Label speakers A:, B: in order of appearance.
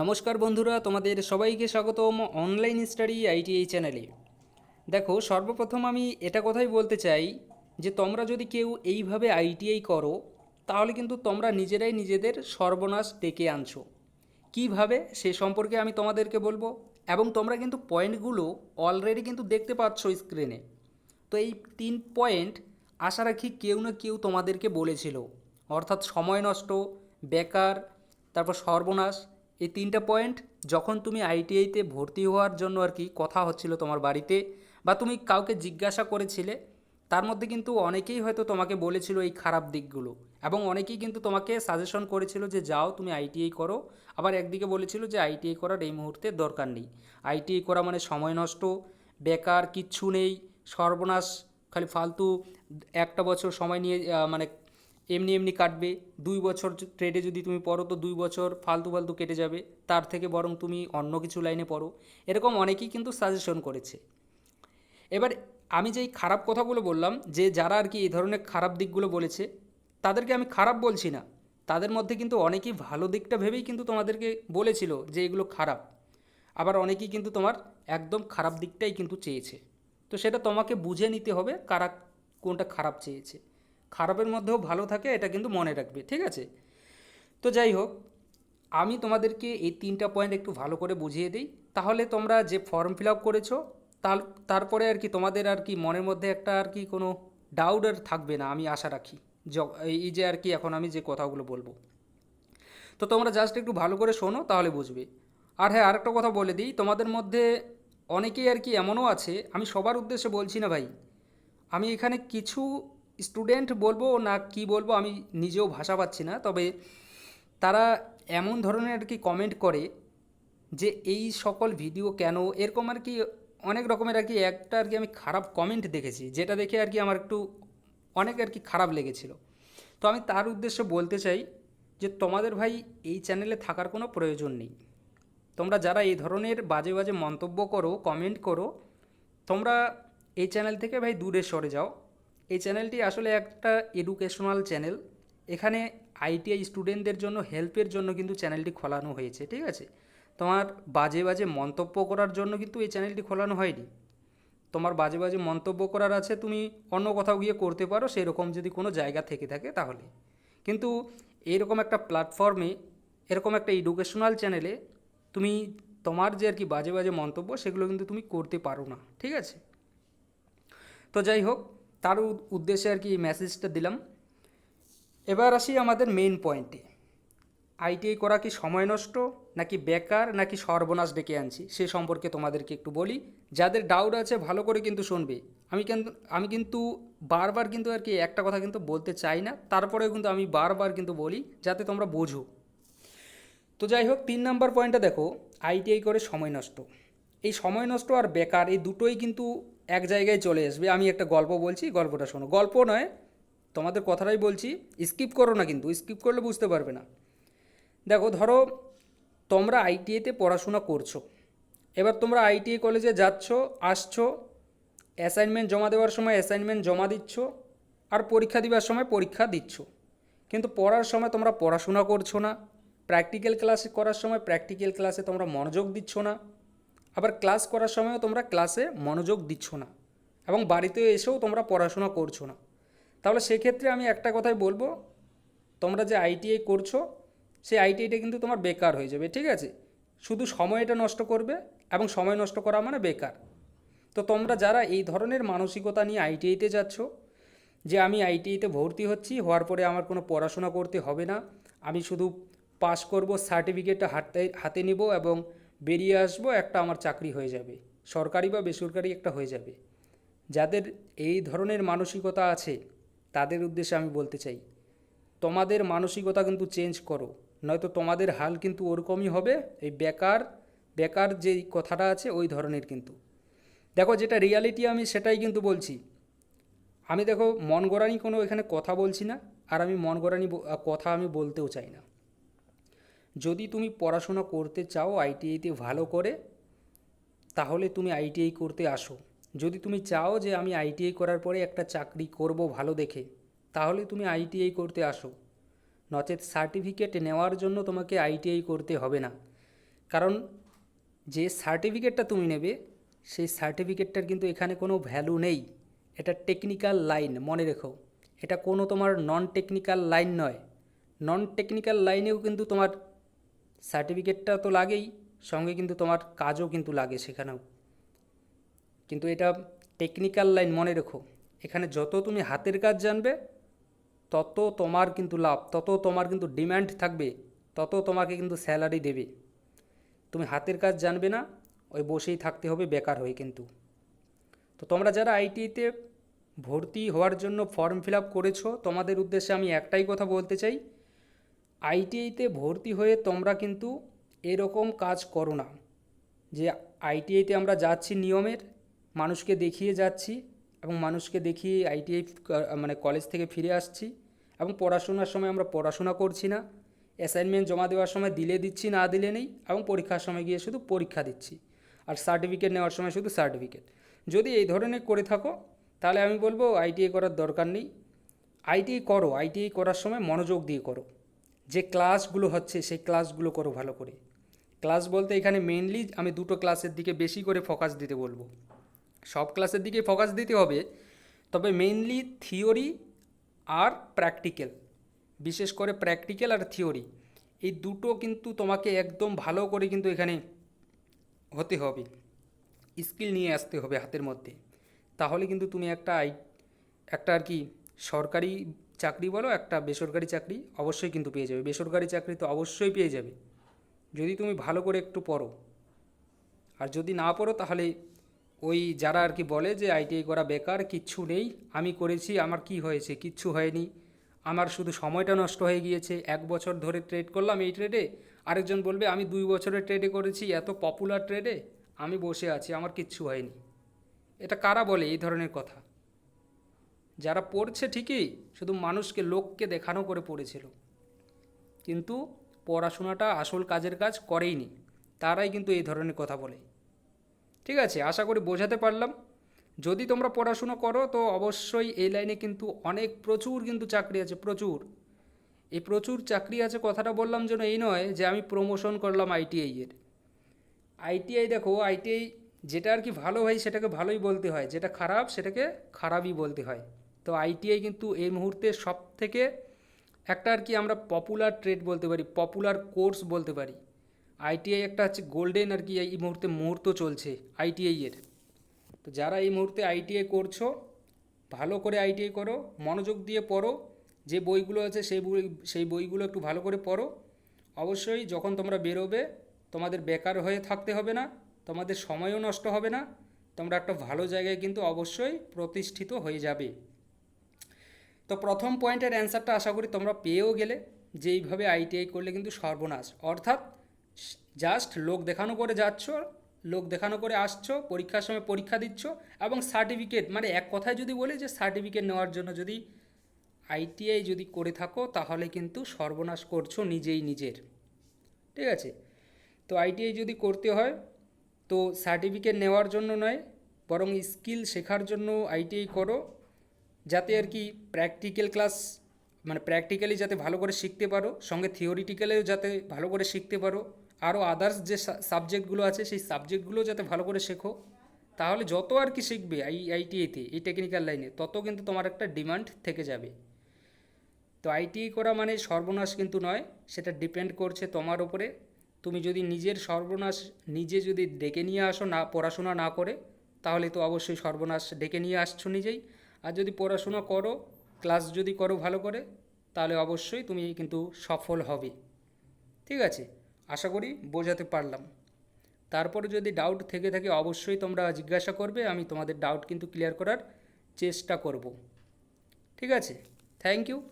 A: নমস্কার বন্ধুরা, তোমাদের সবাইকে স্বাগতম অনলাইন স্টাডি আইটিআই চ্যানেলে দেখো, সর্বপ্রথম আমি এটা কথাই বলতে চাই যে, তোমরা যদি কেউ এইভাবে আইটিআই করো, তাহলে কিন্তু তোমরা নিজেরাই নিজেদের সর্বনাশ ডেকে আনছো। কীভাবে? সে সম্পর্কে আমি তোমাদেরকে বলব। এবং তোমরা কিন্তু পয়েন্টগুলো অলরেডি কিন্তু দেখতে পাচ্ছ স্ক্রিনে তো এই তিন পয়েন্ট আশা রাখি কেউ না কেউ তোমাদেরকে বলেছিল। অর্থাৎ সময় নষ্ট, বেকার, তারপর সর্বনাশ এই তিনটা পয়েন্ট যখন তুমি আইটিআইতে ভর্তি হওয়ার জন্য আর কি কথা হচ্ছিল তোমার বাড়িতে বা তুমি কাউকে জিজ্ঞাসা করেছিলে, তার মধ্যে কিন্তু অনেকেই হয়তো তোমাকে বলেছিল এই খারাপ দিকগুলো এবং অনেকেই কিন্তু তোমাকে সাজেশন করেছিল যে যাও তুমি আইটিআই করো। আবার একদিকে বলেছিল যে আইটিআই করার এই মুহূর্তে দরকার নেই। আইটিআই করা মানে সময় নষ্ট, বেকার, কিচ্ছু নেই, সর্বনাশ, খালি ফালতু একটা বছর সময় নিয়ে মানে এমনি এমনি কাটবে। দুই বছর ট্রেডে যদি তুমি পড়ো, তো দুই বছর ফালতু ফালতু কেটে যাবে। তার থেকে বরং তুমি অন্য কিছু লাইনে পড়ো। এরকম অনেকেই কিন্তু সাজেশন করেছে। এবার আমি যেই খারাপ কথাগুলো বললাম, যে যারা আর কি এই ধরনের খারাপ দিকগুলো বলেছে, তাদেরকে আমি খারাপ বলছি না। তাদের মধ্যে কিন্তু অনেকেই ভালো দিকটা ভেবেই কিন্তু তোমাদেরকে বলেছিল যে এগুলো খারাপ। আবার অনেকেই কিন্তু তোমার একদম খারাপ দিকটাই কিন্তু চেয়েছে। তো সেটা তোমাকে বুঝে নিতে হবে কারা কোনটা খারাপ চেয়েছে। খারাপের মধ্যেও ভালো থাকে, এটা কিন্তু মনে রাখবে, ঠিক আছে? তো যাই হোক, আমি তোমাদেরকে এই তিনটা পয়েন্ট একটু ভালো করে বুঝিয়ে দিই। তাহলে তোমরা যে ফর্ম ফিল আপ করেছ তার তারপরে আর কি তোমাদের আর কি মনের মধ্যে একটা আর কি কোনো ডাউট আর থাকবে না, আমি আশা রাখি। এই যে আর কি এখন আমি যে কথাগুলো বলব। তো তোমরা জাস্ট একটু ভালো করে শোনো, তাহলে বুঝবে। আর হ্যাঁ আরেকটা কথা বলে দিই, তোমাদের মধ্যে অনেকেই আর কি এমনও আছে, আমি সবার উদ্দেশ্যে বলছি না ভাই। আমি এখানে কিছু স্টুডেন্ট বলব না কি বলব আমি নিজেও ভাষা পাচ্ছি না, তবে তারা এমন ধরনের আর কি কমেন্ট করে যে এই সকল ভিডিও কেন? এরকম আর কি অনেক রকমের আর কি একটা আর কি আমি খারাপ কমেন্ট দেখেছি, যেটা দেখে আর কি আমার একটু অনেক আর কি খারাপ লেগেছিল। তো আমি তার উদ্দেশ্যে বলতে চাই যে তোমাদের ভাই এই চ্যানেলে থাকার কোনো প্রয়োজন নেই। তোমরা যারা এই ধরনের বাজে বাজে মন্তব্য করো কমেন্ট করো, তোমরা এই চ্যানেল থেকে ভাই দূরে সরে যাও। এই চ্যানেলটি আসলে একটা এডুকেশনাল চ্যানেল এখানে আইটিআই স্টুডেন্টদের জন্য হেল্পের জন্য কিন্তু চ্যানেলটি খোলানো হয়েছে, ঠিক আছে? তোমার বাজে বাজে মন্তব্য করার জন্য কিন্তু এই চ্যানেলটি খোলানো হয়নি। তোমার বাজে বাজে মন্তব্য করার আছে, তুমি অন্য কোথাও গিয়ে করতে পারো, সেরকম যদি কোনো জায়গা থেকে থাকে তাহলে। কিন্তু এরকম একটা প্ল্যাটফর্মে এরকম একটা এডুকেশনাল চ্যানেলে তুমি তোমার যে আর কি বাজে বাজে মন্তব্য, সেগুলো কিন্তু তুমি করতে পারো না, ঠিক আছে? তো যাই হোক তার উদ্দেশ্যে আর কি মেসেজটা দিলাম। এবার আসি আমাদের মেইন পয়েন্টে আইটিআই করা কি সময় নষ্ট, নাকি বেকার, নাকি সর্বনাশ ডেকে আনছি, সে সম্পর্কে তোমাদেরকে একটু বলি। যাদের ডাউট আছে, ভালো করে কিন্তু শুনবে। আমি কিন্তু আমি কিন্তু বারবার কিন্তু আর কি একটা কথা কিন্তু বলতে চাই না, তারপরেও কিন্তু আমি বারবার কিন্তু বলি, যাতে তোমরা বোঝো। তো যাই হোক, তিন নাম্বার পয়েন্টটা দেখো আইটিআই করে সময় নষ্ট। এই সময় নষ্ট আর বেকার, এই দুটোই কিন্তু এক জায়গায় চলে আসবে। আমি একটা গল্প বলছি, গল্পটা শোনো। গল্প নয়, তোমাদের কথাটাই বলছি। স্কিপ করো না কিন্তু, স্কিপ করলে বুঝতে পারবে না। দেখো, ধরো তোমরা আইটিআইতে পড়াশোনা করছ। এবার তোমরা আইটিআই কলেজে যাচ্ছ, আসছো অ্যাসাইনমেন্ট জমা দেওয়ার সময় অ্যাসাইনমেন্ট জমা দিচ্ছ আর পরীক্ষা দেওয়ার সময় পরীক্ষা দিচ্ছ। কিন্তু পড়ার সময় তোমরা পড়াশোনা করছ না। প্র্যাকটিক্যাল ক্লাস করার সময় প্র্যাকটিক্যাল ক্লাসে তোমরা মনোযোগ দিচ্ছ না। আবার ক্লাস করার সময়ও তোমরা ক্লাসে মনোযোগ দিচ্ছ না এবং বাড়িতে এসেও তোমরা পড়াশোনা করছ না। তাহলে সেক্ষেত্রে আমি একটা কথাই বলব, তোমরা যে আইটিআই করছ, সেই আইটিআইটা কিন্তু তোমার বেকার হয়ে যাবে, ঠিক আছে? শুধু সময়টা নষ্ট করবে এবং সময় নষ্ট করা মানে বেকার। তো তোমরা যারা এই ধরনের মানসিকতা নিয়ে আইটিআইতে যাচ্ছ, যে আমি আইটিআইতে ভর্তি হচ্ছি, হওয়ার পরে আমার কোনো পড়াশোনা করতে হবে না, আমি শুধু পাস করব, সার্টিফিকেটটা হাতে হাতে নিব এবং বেরিয়ে আসব, একটা আমার চাকরি হয়ে যাবে। সরকারি বা বেসরকারি একটা হয়ে যাবে। যাদের এই ধরনের মানসিকতা আছে, তাদের উদ্দেশ্যে আমি বলতে চাই, তোমাদের মানসিকতা কিন্তু চেঞ্জ করো। নয়তো তোমাদের হাল কিন্তু ওরকমই হবে, এই বেকার বেকার যে কথাটা আছে, ওই ধরনের কিন্তু। দেখো, যেটা রিয়ালিটি আমি সেটাই কিন্তু বলছি। আমি দেখো মন গড়ানি কোনো এখানে কথা বলছি না, আর আমি মন গড়ানি কথা আমি বলতেও চাই না। যদি তুমি পড়াশোনা করতে চাও আইটিআইতে ভালো করে, তাহলে তুমি আইটিআই করতে আসো। যদি তুমি চাও যে আমি আইটিআই করার পরে একটা চাকরি করব ভালো দেখে, তাহলে তুমি আইটিআই করতে আসো। নচেত সার্টিফিকেট নেওয়ার জন্য তোমাকে আইটিআই করতে হবে না। কারণ যে সার্টিফিকেটটা তুমি নেবে, সেই সার্টিফিকেটটার কিন্তু এখানে কোনো ভ্যালু নেই। এটা টেকনিক্যাল লাইন মনে রেখো। এটা কোনো তোমার নন টেকনিক্যাল লাইন নয়। নন টেকনিক্যাল লাইনেও কিন্তু তোমার সার্টিফিকেটটা তো লাগেই, সঙ্গে কিন্তু তোমার কাজও কিন্তু লাগে সেখানেও। কিন্তু এটা টেকনিক্যাল লাইন মনে রেখো, এখানে যত তুমি হাতের কাজ জানবে, তত তোমার কিন্তু লাভ, তত তোমার কিন্তু ডিম্যান্ড থাকবে, তত তোমাকে কিন্তু স্যালারি দেবে। তুমি হাতের কাজ জানবে না, ওই বসেই থাকতে হবে, বেকার হয়ে কিন্তু। তো তোমরা যারা আইটিতে ভর্তি হওয়ার জন্য ফর্ম ফিল আপ করেছ, তোমাদের উদ্দেশ্যে আমি একটাই কথা বলতে চাই আইটিআইতে ভর্তি হয়ে তোমরা কিন্তু এরকম কাজ করো না। যে আইটিআইতে আমরা যাচ্ছি নিয়মের, মানুষকে দেখিয়ে যাচ্ছি এবং মানুষকে দেখিয়ে আইটিআই মানে কলেজ থেকে ফিরে আসছি এবং পড়াশোনার সময় আমরা পড়াশোনা করছি না। অ্যাসাইনমেন্ট জমা দেওয়ার সময় দিলে দিচ্ছি, না দিলে নেই এবং পরীক্ষার সময় গিয়ে শুধু পরীক্ষা দিচ্ছি। আর সার্টিফিকেট নেওয়ার সময় শুধু সার্টিফিকেট। যদি এই ধরনের করে থাকো, তাহলে আমি বলব আইটিআই করার দরকার নেই। আইটিআই করো, আইটিআই করার সময় মনোযোগ দিয়ে করো। যে ক্লাসগুলো হচ্ছে, সেই ক্লাসগুলো করো ভালো করে। ক্লাস বলতে এখানে মেনলি আমি দুটো ক্লাসের দিকে বেশি করে ফোকাস দিতে বলব। সব ক্লাসের দিকে ফোকাস দিতে হবে, তবে মেইনলি থিওরি আর প্র্যাকটিক্যাল বিশেষ করে প্র্যাকটিক্যাল আর থিওরি এই দুটো কিন্তু তোমাকে একদম ভালো করে কিন্তু এখানে হতে হবে। স্কিল নিয়ে আসতে হবে হাতের মধ্যে। তাহলে কিন্তু তুমি একটা একটা আর কি সরকারি চাকরি বলো, একটা বেসরকারি চাকরি অবশ্যই কিন্তু পেয়ে যাবে। বেসরকারি চাকরি তো অবশ্যই পেয়ে যাবে। যদি তুমি ভালো করে একটু পড়ো। আর যদি না পড়ো, তাহলে ওই যারা আর কি বলে যে আইটিআই করা বেকার, কিচ্ছু নেই, আমি করেছি, আমার কি হয়েছে, কিচ্ছু হয়নি। আমার শুধু সময়টা নষ্ট হয়ে গিয়েছে। এক বছর ধরে ট্রেড করলাম এই ট্রেডে আরেকজন বলবে, আমি দুই বছরের ট্রেডে করেছি, এত পপুলার ট্রেডে আমি বসে আছি, আমার কিচ্ছু হয়নি। এটা কারা বলে? এই ধরনের কথা। যারা পড়ছে ঠিকই, শুধু মানুষকে, লোককে দেখানো করে পড়েছিল। কিন্তু পড়াশোনাটা আসল কাজের কাজ করেইনি। তারাই কিন্তু এই ধরনের কথা বলে। ঠিক আছে, আশা করি বোঝাতে পারলাম। যদি তোমরা পড়াশুনো করো, তো অবশ্যই এই লাইনে কিন্তু অনেক প্রচুর কিন্তু চাকরি আছে, প্রচুর। এই প্রচুর চাকরি আছে, কথাটা বললাম যেন এই নয় যে আমি প্রমোশন করলাম আইটিআই এর। আইটিআই দেখো আইটিআই যেটা আর কি ভালো হয়, সেটাকে ভালোই বলতে হয়। যেটা খারাপ, সেটাকে খারাপই বলতে হয়। তো আইটিআই কিন্তু এই মুহূর্তে সব থেকে একটা আর কি আমরা পপুলার ট্রেড বলতে পারি পপুলার কোর্স বলতে পারি। আইটিআই একটা হচ্ছে গোল্ডেন আর কি এই মুহূর্তে মুহূর্ত চলছে আইটিআইয়ের তো যারা এই মুহূর্তে আইটিআই করছ, ভালো করে আইটিআই করো, মনোযোগ দিয়ে পড়ো, যে বইগুলো আছে সেই বই, সেই বইগুলো একটু ভালো করে পড়ো। অবশ্যই যখন তোমরা বেরোবে, তোমাদের বেকার হয়ে থাকতে হবে না, তোমাদের সময়ও নষ্ট হবে না, তোমরা একটা ভালো জায়গায় কিন্তু অবশ্যই প্রতিষ্ঠিত হয়ে যাবে। তো প্রথম পয়েন্টের অ্যান্সারটা আশা করি তোমরা পেয়েও গেলে, যে এইভাবে আইটিআই করলে কিন্তু সর্বনাশ। অর্থাৎ জাস্ট লোক দেখানো করে যাচ্ছ, লোক দেখানো করে আসছো, পরীক্ষার সময় পরীক্ষা দিচ্ছ এবং সার্টিফিকেট মানে এক কথায় যদি বলি যে সার্টিফিকেট নেওয়ার জন্য যদি আইটিআই যদি করে থাকো, তাহলে কিন্তু সর্বনাশ করছ নিজেই নিজের। ঠিক আছে? তো আইটিআই যদি করতে হয়, তো সার্টিফিকেট নেওয়ার জন্য নয়, বরং স্কিল শেখার জন্য আইটিআই করো। যাতে আর কি প্র্যাকটিক্যাল ক্লাস মানে প্র্যাকটিক্যালি যাতে ভালো করে শিখতে পারো, সঙ্গে থিওরিটিক্যালেও যাতে ভালো করে শিখতে পারো আরও আদার্স যে সাবজেক্টগুলো আছে, সেই সাবজেক্টগুলো যাতে ভালো করে শেখো, তাহলে যত আর কি শিখবে আই আইটিআইতে এই টেকনিক্যাল লাইনে তত কিন্তু তোমার একটা ডিমান্ড থেকে যাবে। তো আইটিআই করা মানে সর্বনাশ কিন্তু নয়, সেটা ডিপেন্ড করছে তোমার ওপরে তুমি যদি নিজের সর্বনাশ নিজে যদি ডেকে নিয়ে আসো না, পড়াশোনা না করে, তাহলে তো অবশ্যই সর্বনাশ ডেকে নিয়ে আসছো নিজেই। আর যদি পড়াশোনা করো ক্লাস যদি করো ভালো করে, তাহলে অবশ্যই তুমি কিন্তু সফল হবে। ঠিক আছে? আশা করি বোঝাতে পারলাম। তারপরে যদি ডাউট থেকে থাকে, অবশ্যই তোমরা জিজ্ঞাসা করবে, আমি তোমাদের ডাউট কিন্তু ক্লিয়ার করার চেষ্টা করব। ঠিক আছে? Thank you